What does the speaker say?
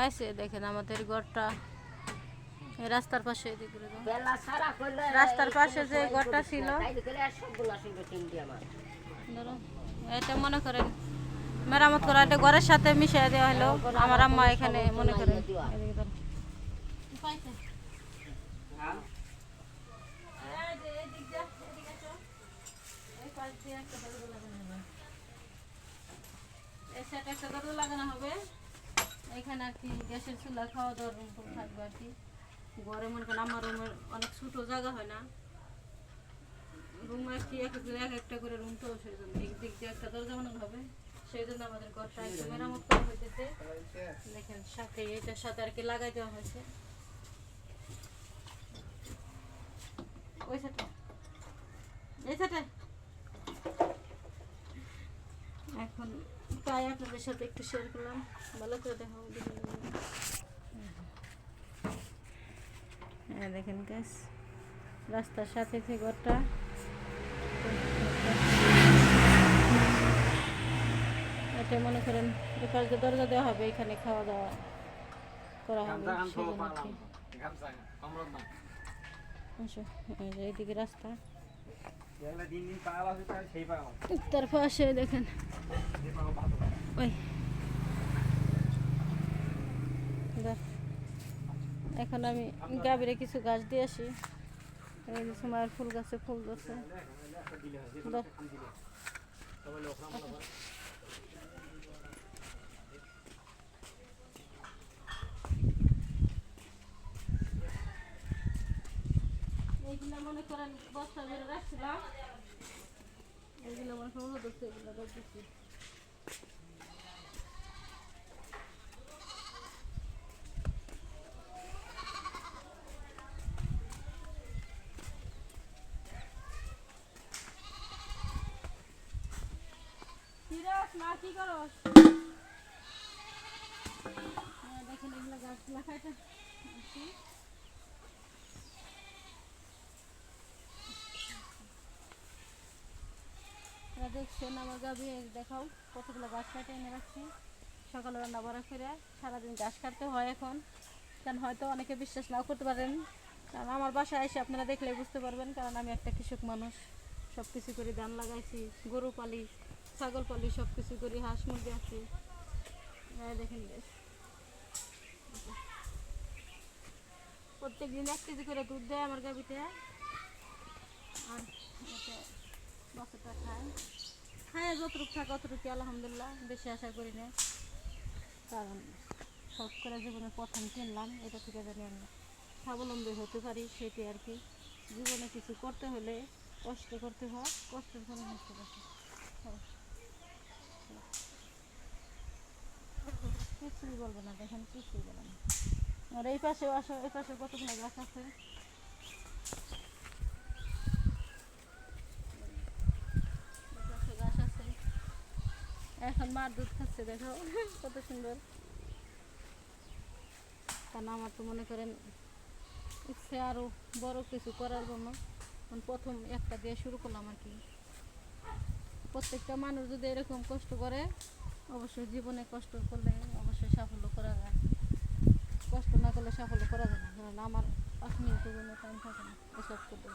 আছে দেখেন আমাদের ঘরটা। রাস্তার পাশে রাস্তার পাশে যে ঘরটা ছিল। এটা মনে করেন মেরামত করা এটা ঘরের সাথে মিশিয়ে দেওয়া হলো। আমার আম্মা এখানে মনে করেন একটা দরজা লাগানো হবে। এখানে আর কি গ্যাসের চুলা খাওয়া দাওয়ার রুম টুম থাকবে আর কি। ঘরে মনে করেন আমার রুমের অনেক ছোটো জায়গা হয় না। রুম আর কি এক এক- এক একটা করে রুম তো সেই জন্য। দিক দিক দিয়ে একটা দরজা বানানো হবে। সেই জন্য আমাদের ঘরটা একটু মেরামত করা হইতেছে। দেখেন সাথে এটার সাথে আর কি লাগাই দেওয়া হয়েছে। ওই সাথে এই সাথে এখন তাই আপনাদের সাথে একটু শেয়ার করলাম। ভালো করে দেখো হ্যাঁ দেখেন গ্যাস রাস্তার সাথে থেকে ঘরটা এটা মনে করেন এপাশ দিয়ে দরজা দেওয়া হবে এখানে খাওয়া দাওয়া করা হবে এইদিকে রাস্তা। তার পাশে দেখেন। ওই। এখন আমি গাভীরে কিছু গাছ দিয়ে আসি। এই যে সময়ের ফুল গাছে ফুল ধরছে। এইগুলো মনে করেন বস্তা ধরে রাখছিলাম। এইগুলো মনে করেন এগুলো রোদ হ্যাঁ, দেখেন এগুলো গাছগুলো খাইতে। দেখছেন আমার গাভী দেখাও কতগুলো গাছ কাটে এনে রাখছি। সকালে রান্না বাড়া করে সারাদিন গাছ কাটতে হয় এখন। কারণ হয়তো অনেকে বিশ্বাস নাও করতে পারেন। কারণ আমার বাসায় এসে আপনারা দেখলে বুঝতে পারবেন কারণ আমি একটা কৃষক মানুষ। সব কিছু করি ধান লাগাইছি গরু পালি। ছাগল পালি সব কিছু করি, হাঁস মুরগি আছি। দেখেন বেশ প্রত্যেক দিন এক কেজি করে দুধ দেয় আমার গাভিতে। আর বাচ্চাটা খায়। খায়, যতটুকু থাকে অতটুকু আলহামদুলিল্লাহ। বেশি আশা করি না কারণ সব করে জীবনে প্রথম কিনলাম, এটা থেকে জানি আমি স্বাবলম্বী হতে পারি সেটি আর কি। জীবনে কিছু করতে হলে কষ্ট করতে হয়, কষ্টের কোনো নষ্ট করতে কিছুই বলব না, দেখেন কিছুই বলব না। আর এই আসো, এই পাশে কতগুলো গাছ আছে? এখন মার দুধ খাচ্ছে, দেখো, কত সুন্দর। কারণ আমার তো মনে করেন ইচ্ছে আরও বড় কিছু করার জন্য। প্রথম একটা দিয়ে শুরু করলাম আর কি। প্রত্যেকটা মানুষ যদি এরকম কষ্ট করে, অবশ্যই জীবনে কষ্ট করলে অবশ্যই সাফল্য করা যায়। কষ্ট না করলে সাফল্য করা যায় না। আমার পাঁচ মিনিটের জন্য টাইম থাকে না, এসব করতে